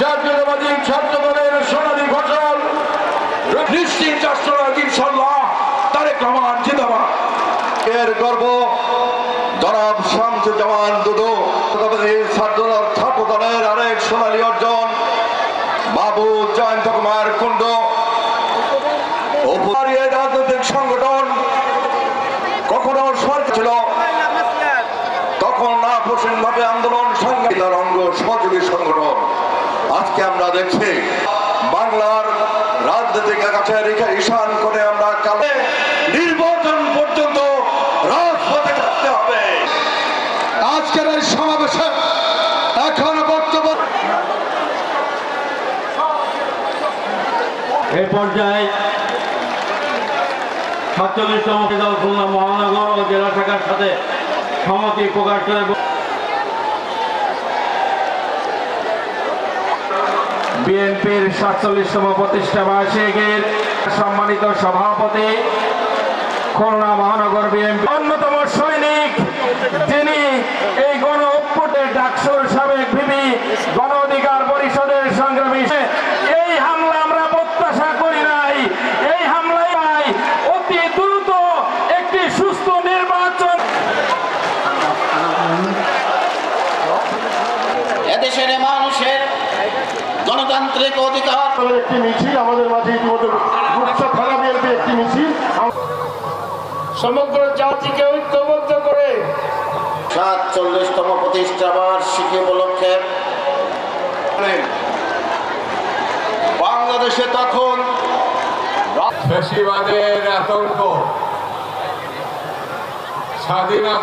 জাতীয়তাবাদী ছাত্র দলের সোনালী ফসল নিশ্চিত রাষ্ট্রনায়ক ইনশাল্লাহ তারেক রহমান, জিন্দাবাদ। এর গর্ব, জনাব দুদু জাতীয়তাবাদী ছাত্র দল ছাত্র দলের আরেক সোনালী অর্জন, বাবু জয়ন্ত কুমার কুণ্ড উপহারী এই রাজনৈতিক সংগঠন কখনো সরকার ছিল তখন ভাবে আন্দোলন সংগ্রামীদের অঙ্গ সহযোগী সংগঠন। আজকে আমরা দেখছি, বাংলার রাজনৈতিক আকাশে রেখে ঈশান করে আমরা কালে নির্বাচন পর্যন্ত রাজপথে থাকতে হবে। আজকের এই সমাবেশে এখন বক্তব্য এই পর্যায়ে সাতচল্লিশতম খুলনা মহানগর ও জেলা শাখার সাথে সহমতি প্রকাশ করে বিএনপির সাতচল্লিশতম প্রতিষ্ঠা বার্ষিকীর সম্মানিত সভাপতি খুলনা মহানগর বিএনপি। অন্যতম সৈনিক, যিনি এই গণ অভ্যুতে ডাকসুর সাবেক ভিবি গণ অধিকার পরিষদের সংগ্রামী। এই হামলা আমরা প্রত্যাশা করি নাই। এই হামলায় নাই অতি দ্রুত একটি সুস্থ নির্বাচন। এদেশের মানুষের গণতান্ত্রিক অধিকার। একটি মিছিল আমাদের মাঝে ইতিমধ্যে একটি মিছিল। সমগ্র জাতিকে ঐক্যবদ্ধ করে সাতচল্লিশতম প্রতিষ্ঠা বার্ষিকী উপলক্ষে বাংলাদেশে তখন আতঙ্ক স্বাধীনতা